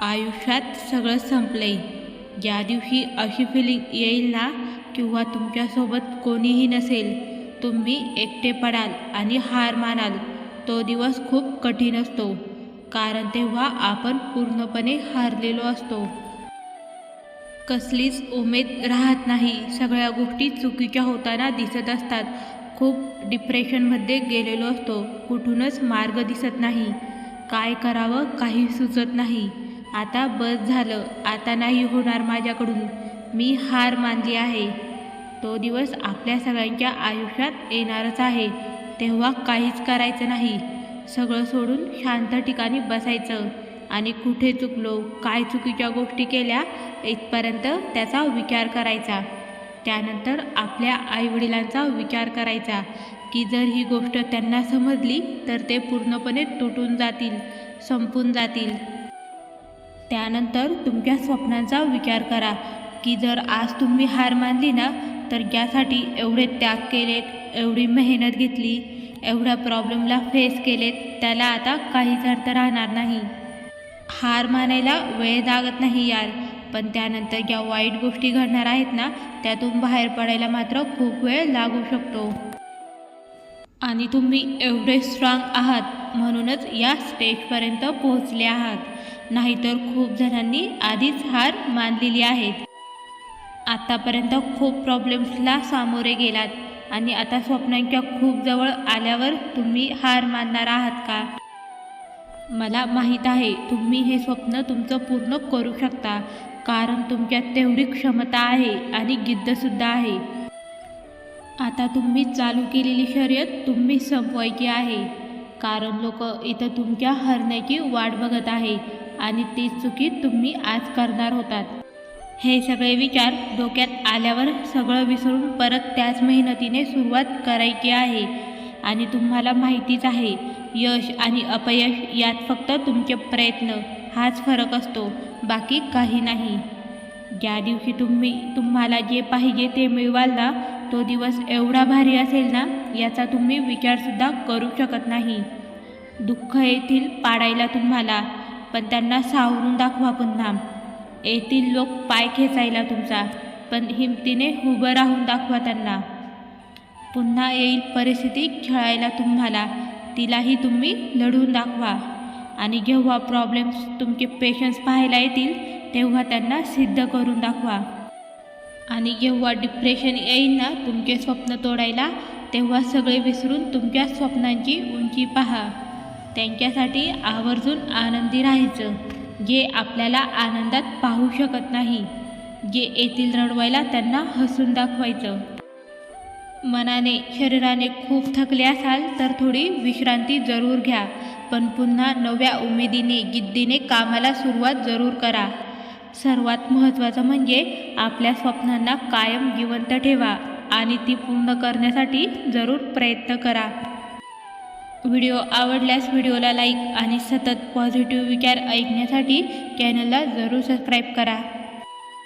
आयुष्यात सगळं संपलंय. ज्या दिवशी अशी फिलिंग येईल ना किंवा तुमच्यासोबत कोणीही नसेल तुम्ही एकटे पडाल आणि हार मानाल तो दिवस खूप कठीण असतो. कारण तेव्हा आपण पूर्णपणे हारलेलो असतो. कसलीच उमेद राहत नाही. सगळ्या गोष्टी चुकीच्या होताना दिसत असतात. खूप डिप्रेशनमध्ये गेलेलो असतो. कुठूनच मार्ग दिसत नाही. काय करावं काही सुचत नाही. आता बस झालं. आता नाही होणार माझ्याकडून. मी हार मानली आहे. तो दिवस आपल्या सगळ्यांच्या आयुष्यात येणारच आहे. तेव्हा काहीच करायचं नाही. सगळं सोडून शांत ठिकाणी बसायचं. आणि कुठे चुकलो काय चुकीच्या गोष्टी केल्या इथपर्यंत त्याचा विचार करायचा. त्यानंतर आपल्या आईवडिलांचा विचार करायचा की जर ही गोष्ट त्यांना समजली तर ते पूर्णपणे तुटून जातील संपून जातील. त्यानंतर तुमच्या स्वप्नांचा विचार करा की जर आज तुम्ही हार मानली ना तर यासाठी एवढे त्याग केलेत एवढी मेहनत घेतली एवढ्या प्रॉब्लेमला फेस केलेत त्याला आता काहीच अर्थ राहणार नाही. हार मानायला वेळ लागत नाही यार पण त्यानंतर ज्या वाईट गोष्टी घडणार आहेत ना त्यातून बाहेर पडायला मात्र खूप वेळ लागू शकतो. आणि तुम्ही एवढे स्ट्रॉंग आहात म्हणूनच या स्टेजपर्यंत पोहोचले आहात. नाहीतर खूप जणांनी आधीच हार मानलेली आहेत. आतापर्यंत खूप प्रॉब्लेम्सला सामोरे गेलात आणि आता स्वप्नांच्या खूप जवळ आल्यावर तुम्ही हार मानणार आहात का? मला माहीत आहे तुम्ही हे स्वप्न तुमचं पूर्ण करू शकता कारण तुमच्यात तेवढी क्षमता आहे आणि गिद्धसुद्धा आहे. आता तुम्ही चालू केलेली शर्यत तुम्ही संपवायची आहे कारण लोक इथं तुमच्या हरण्याची वाट बघत आहे आणि ती चुकी तुम्ही आज करणार होतात. हे सगळे विचार डोक्यात आल्यावर सगळं विसरून परत त्याच मेहनतीने सुरुवात करायची आहे. आणि तुम्हाला माहितीच आहे यश आणि अपयश यात फक्त तुमचे प्रयत्न हाच फरक असतो बाकी काही नाही. ज्या दिवशी तुम्ही तुम्हाला जे पाहिजे ते मिळवाल ना तो दिवस एवढा भारी असेल ना याचा तुम्ही विचारसुद्धा करू शकत नाही. दुःख येथील पाडायला तुम्हाला पण त्यांना सावरून दाखवा पुन्हा. येथील लोक पाय खेचायला तुमचा पण हिमतीने उभं राहून दाखवा त्यांना. पुन्हा येईल परिस्थिती खेळायला तुम्हाला तिलाही तुम्ही लढून दाखवा. आणि जेव्हा प्रॉब्लेम्स तुमचे पेशन्स पाहायला येतील तेव्हा त्यांना सिद्ध करून दाखवा. आणि जेव्हा डिप्रेशन येईल ना तुमचे स्वप्न तोडायला तेव्हा सगळे विसरून तुमच्या स्वप्नांची उंची पहा. त्यांच्यासाठी आवर्जून आनंदी राहायचं जे आपल्याला आनंदात पाहू शकत नाही जे येतील रडवायला त्यांना हसून दाखवायचं. मनाने शरीराने खूप थकले असाल तर थोडी विश्रांती जरूर घ्या पण पुन्हा नव्या उमेदीने जिद्दीने कामाला सुरुवात जरूर करा. सर्वात महत्त्वाचं म्हणजे आपल्या स्वप्नांना कायम जिवंत ठेवा आणि ती पूर्ण करण्यासाठी जरूर प्रयत्न करा. व्हिडिओ आवडल्यास व्हिडिओला लाईक आणि सतत पॉझिटिव्ह विचार ऐकण्यासाठी चॅनलला जरूर सबस्क्राईब करा.